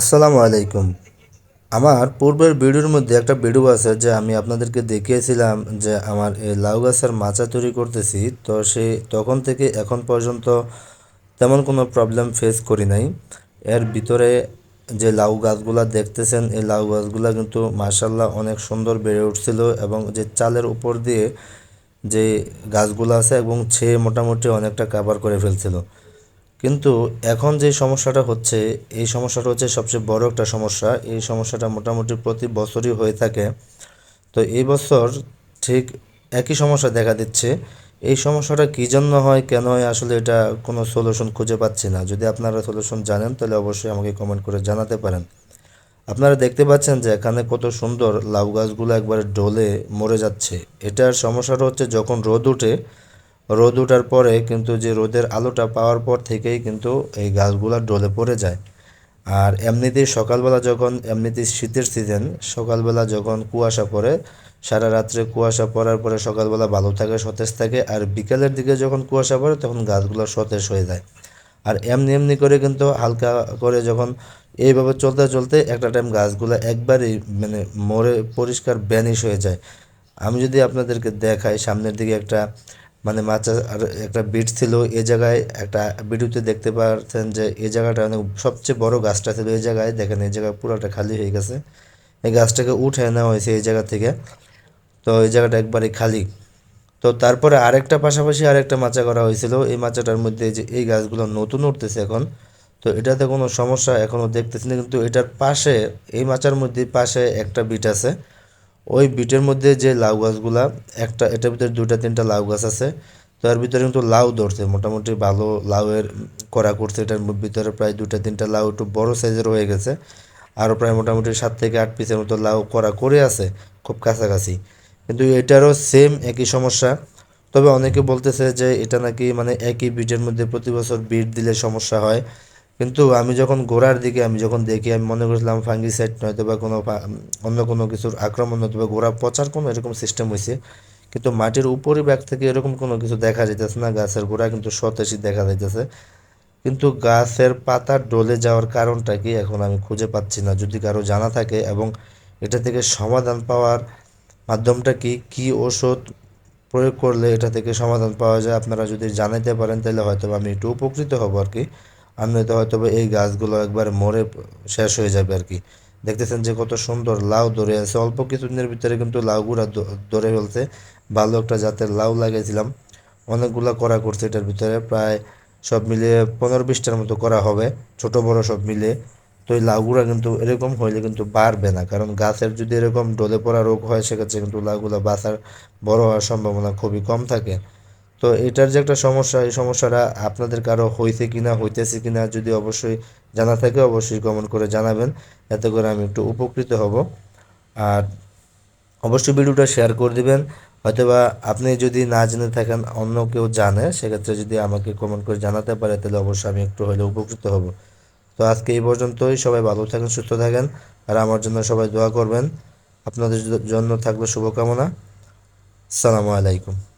আসসালামু আলাইকুম। আমার পূর্বের ভিডিওর মধ্যে একটা ভিডিও আছে যে আমি আপনাদেরকে দেখিয়েছিলাম যে আমার এই লাউ গাছের মাচা তৈরি করতেছি, তো সে তখন থেকে এখন পর্যন্ত তেমন কোনো প্রবলেম ফেস করি নাই। এর ভিতরে যে লাউ গাছগুলা দেখতেছেন, এই লাউ গাছগুলা কিন্তু মার্শাল্লাহ অনেক সুন্দর বেড়ে উঠছিল এবং যে চালের উপর দিয়ে যে গাছগুলো আছে এবং ছে মোটামুটি অনেকটা কাভার করে ফেলছিল। কিন্তু এখন যে সমস্যাটা হচ্ছে, এই সমস্যাটা হচ্ছে সবচেয়ে বড় একটা সমস্যা। এই সমস্যাটা মোটামুটি প্রতি বছরই হয়ে থাকে। তো এই বছর ঠিক একই সমস্যা দেখা দিচ্ছে। এই সমস্যাটা কী জন্য হয়, কেন হয়, আসলে এটা কোনো সলিউশন খুঁজে পাচ্ছি না। যদি আপনারা সলিউশন জানেন, তাহলে অবশ্যই আমাকে কমেন্ট করে জানাতে পারেন। আপনারা দেখতে পাচ্ছেন যে এখানে কত সুন্দর লাউ গাছগুলো একবারে ডলে মরে যাচ্ছে। এটার সমস্যাটা হচ্ছে যখন রোদ উঠে রোদ ওঠার পরে কিন্তু যে রোদের আলোটা পাওয়ার পর থেকেই কিন্তু এই গাছগুলা ডলে পড়ে যায়। আর এমনিতেই সকালবেলা যখন এমনিতেই শীতের সিজন সকালবেলা যখন কুয়াশা পড়ে, সারা রাত্রে কুয়াশা পড়ার পরে সকালবেলা ভালো থাকে, সতেজ থাকে, আর বিকেলের দিকে যখন কুয়াশা পড়ে তখন গাছগুলো সতেজ হয়ে যায়। আর এমনি এমনি করে কিন্তু হালকা করে যখন এইভাবে চলতে চলতে একটা টাইম গাছগুলো একবারেই মানে মরে পরিষ্কার ব্যানিশ হয়ে যায়। আমি যদি আপনাদেরকে দেখাই, সামনের দিকে একটা মানে মাচা আর একটা বিট ছিল এই জায়গায়, একটা ভিডিওতে দেখতে পাচ্ছেন যে এই জায়গাটা অনেক সবচেয়ে বড় গাছটা ছিল এই জায়গায়। দেখেন এই জায়গায় পুরোটা খালি হয়ে গেছে। এই গাছটাকে উঠে নেওয়া হয়েছে এই জায়গা থেকে। তো এই জায়গাটা একবারে খালি। তো তারপরে আরেকটা পাশাপাশি আরেকটা মাচা করা হয়েছিল। এই মাচাটার মধ্যে যে এই গাছগুলো নতুন উঠতেছে এখন। তো এটাতে কোনো সমস্যা এখনও দেখতেছি না, কিন্তু এটার পাশে, এই মাচার মধ্যে পাশে একটা বিট আছে। ওই বিটের মধ্যে যে লাউ গাছগুলা, একটা, এটার ভিতরে দুইটা, তিনটা লাউ গাছ আছে, তো এর ভিতরে কিন্তু লাউ ধরছে, মোটামুটি ভালো লাউয়ের করা করছে, এটার ভিতরে প্রায় দুইটা, তিনটা লাউ একটু বড় সাইজের হয়ে গেছে আরও প্রায় মোটামুটি সাত থেকে আট পিসের মতো লাউ করা করে আছে, খুব কাছাকাছি। কিন্তু এটারও সেম একই সমস্যা, তবে অনেকে বলতেছে যে এটা নাকি মানে একই বিটের মধ্যে প্রতি বছর বিট দিলে সমস্যা হয় কিন্তু আমি যখন গোড়ার দিকে আমি যখন দেখি, আমি মনে করছিলাম ফাঙ্গিসাইড নয়তো বা কোনো অন্য কোনো কিছুর আক্রমণ নয়তো বা গোড়া পচার কোনো এরকম সিস্টেম হয়েছে কিন্তু মাটির উপরি ব্যাগ থেকে এরকম কোনো কিছু দেখা যাইতেছে না, গাছের গোড়া কিন্তু সতেজই দেখা যাইতেছে। কিন্তু গাছের পাতা ডলে যাওয়ার কারণটা কি এখন আমি খুঁজে পাচ্ছি না। যদি কারও জানা থাকে এবং এটা থেকে সমাধান পাওয়ার মাধ্যমটা কি কি ওষুধ প্রয়োগ করলে এটা থেকে সমাধান পাওয়া যায়, আপনারা যদি জানাইতে পারেন, তাহলে হয়তো আমি একটু উপকৃত হব আর কি। আর নয়তো হয়তো এই গাছগুলো একবার মরে শেষ হয়ে যাবে আর কি। দেখতেছেন যে কত সুন্দর লাউ ধরে আছে। অল্প কিছুদিনের ভিতরে কিন্তু লাউগুলা ধরে ফেলছে। ভালো একটা জাতের লাউ লাগিয়েছিলাম অনেকগুলো করা করছে এটার ভিতরে। প্রায় সব মিলিয়ে পনেরো বিশটার মতো করা হবে। ছোট, বড় সব মিলে তো এই লাউগুলা কিন্তু এরকম হইলে কিন্তু বাড়বে না। কারণ গাছের যদি এরকম ডলে পড়া রোগ হয়, সেক্ষেত্রে কিন্তু লাউগুলা বাঁচার বড় হওয়ার সম্ভাবনা খুবই কম থাকে। তো এটার যে একটা সমস্যা, এই সমস্যাটা আপনাদের কারও হইছে কিনা, হইতেছে কিনা যদি অবশ্যই জানা থাকে, অবশ্যই কমেন্ট করে জানাবেন। এতে করে আমি একটু উপকৃত হব। আর অবশ্যই ভিডিওটা শেয়ার করে দিবেন। হয়তোবা আপনি যদি না জেনে থাকেন, অন্য কেউ জানে, সেক্ষেত্রে যদি আমাকে কমেন্ট করে জানাতে পারে, তাহলে অবশ্যই আমি একটু হলে উপকৃত হব। তো আজকে এই পর্যন্তই। সবাই ভালো থাকেন, সুস্থ থাকেন, আর আমার জন্য সবাই দোয়া করবেন। আপনাদের জন্য থাকবে শুভকামনা। সালামু আলাইকুম।